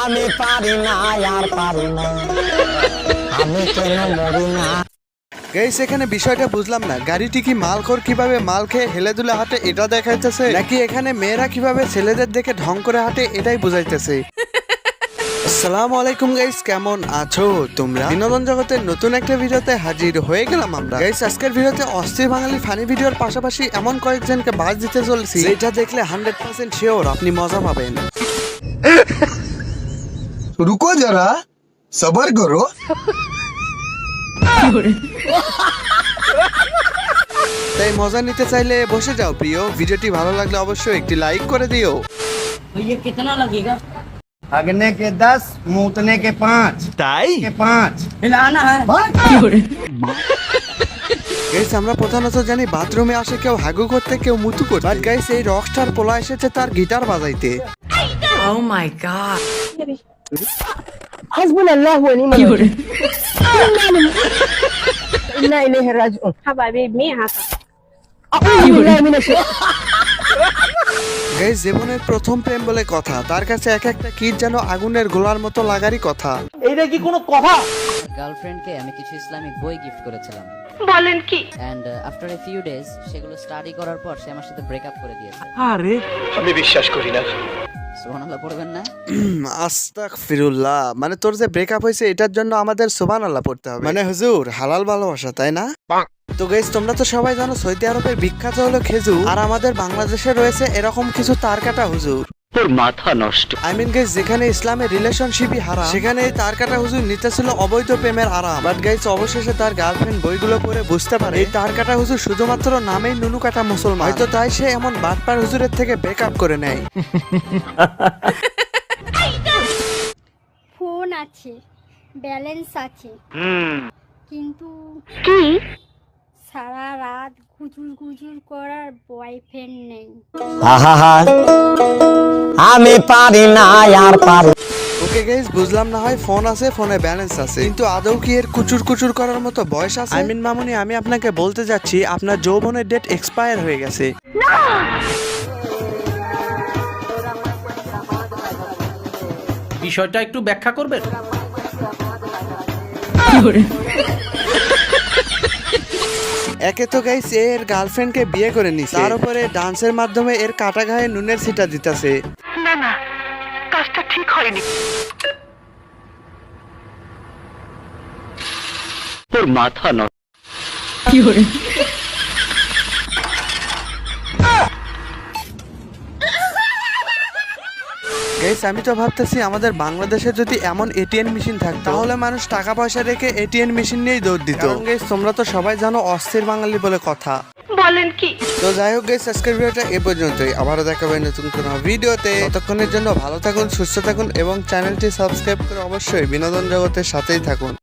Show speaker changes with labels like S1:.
S1: আমি পারি না, আর পারি না। আমি কেন মরি না?
S2: গাইস, এখানে বিষয়টা বুঝলাম না। গাড়িটি কি মালখোর কীভাবে মাল খেয়ে হেলে দুলে হাঁটে এটা দেখাইতেছে, নাকি এখানে মেয়েরা কীভাবে ছেলেদের দেখে ঢং করে হাঁটে এটাই বুঝাইতেছে? আসসালামু আলাইকুম গাইস কেমন আছো তোমরা? বিনোদন জগতের নতুন একটা ভিডিওতে হাজির হয়ে গেলাম আমরা। গাইস আজকের ভিডিওতে অস্থির বাঙালি ফানি ভিডিওর পাশাপাশি এমন কয়েকজনকে বাস দিতে চলছি এটা দেখলে হান্ড্রেড পার্সেন্ট শিওর আপনি মজা পাবেন।
S3: রুকো যারা সবার করো।
S2: তাই মজা নিতে চাইলে বসে যাও প্রিয়। ভিডিওটি ভালো লাগলে অবশ্যই একটি লাইক করে দিও।
S4: কিতনা লাগেগা लगेगा
S5: भागने के दस मूतने के पाँच
S2: তাই
S5: के पाँच
S4: हिलाना है
S2: গাইস আমরা প্রধানত জানি বাথরুমে আসে কেউ হাগু করতে কেউ মুতু করতে বাট গাইস এই রকস্টার পোলা এসেছে তার গিটার বাজাইতে
S4: Oh my god.
S6: حسبنا الله ونعم الوكيل إنا إليه راجعون
S7: حبايبي مين هذا
S6: أعوذ بالله من الشيطان
S2: জীবনের প্রথম প্রেম বলে কথা। তার কাছে এক একটা কিট যেন আগুনের গোলার মতো লাগারই কথা।
S8: গার্লফ্রেন্ডকে আমি কিছু ইসলামিক বই গিফট করেছিলাম।
S7: বলেন কি?
S8: And after a few days সেগুলো স্টাডি করার পর সে আমার সাথে ব্রেকআপ করে দিয়েছে। সুবহানাল্লাহ পড়বেন না?
S2: আস্তাক ফিরুল্লাহ মানে তোর যে ব্রেকআপ হয়েছে এটার জন্য আমাদের সুবান আল্লাহ পড়তে হবে। মানে হুজুর হালাল ভালোবাসা তাই না? তো গাইস তোমরা তো সবাই জানো সৌদি আরবের বিখ্যাত হলো খেজুর আর আমাদের বাংলাদেশে রয়েছে এরকম কিছু তার কাটা হুজুর। তোর মাথা নষ্ট। আই মিন গাইস যেখানে ইসলামের রিলেশনশিপই হারাম সেখানে তার কাটা হুজুর নিতেছিল অবৈধ প্রেমের আরাম। বাট গাইস অবশেষে তার গার্লফ্রেন্ড বইগুলো পড়ে বুঝতে পারে এই তার কাটা হুজুর শুধুমাত্র নামেই নুনু কাটা মুসলমান। হয়তো তাই সে এমন বাটপার হুজুরের থেকে ব্রেকআপ করে নেয়।
S9: ফোন আছে ব্যালেন্স আছে কিন্তু
S7: কি?
S9: সারা রাত গুজুর গুজুর করার বয়ফ্রেন্ড নেই।
S1: আহা আমি পারি না আর পারি
S2: ওকে গাইস বুঝলাম না হয় ফোন আছে ফোনে ব্যালেন্স আছে। কিন্তু আদৌ কি এর কুচুর কুচুর করার মতো বয়স আছে? আই মিন মামুনি আমি আপনাকে বলতে যাচ্ছি আপনার যৌবনের ডেট এক্সপায়ার হয়ে গেছে।
S4: বিষয়টা একটু ব্যাখ্যা করবেন?
S2: একে তো গাইস এর গার্লফ্রেন্ডকে বিয়ে করে নিছে। তার উপরে ডান্সের মাধ্যমে এর কাটা গায়ে নুনের ছিটা দিতেছে।
S7: না না কাজটা ঠিক হয়নি।
S2: গাইস আমি তো ভাবতেছি আমাদের বাংলাদেশে যদি এমন এটিএম মেশিন থাকতো তাহলে মানুষ টাকা পয়সা রেখে এটিএম মেশিন নিয়েই দৌড় দিত। গাইস তোমরা তো সবাই জানো অস্থির বাঙালি বলে কথা।
S7: বলেন কি?
S2: তো যাই হোক গাইস আজকের ভিডিওটা এ পর্যন্তই। আবারও দেখা হবে নতুন কোনো ভিডিওতে। ততক্ষণের জন্য ভালো থাকুন সুস্থ থাকুন এবং চ্যানেলটি সাবস্ক্রাইব করে অবশ্যই বিনোদন জগতের সাথেই থাকুন।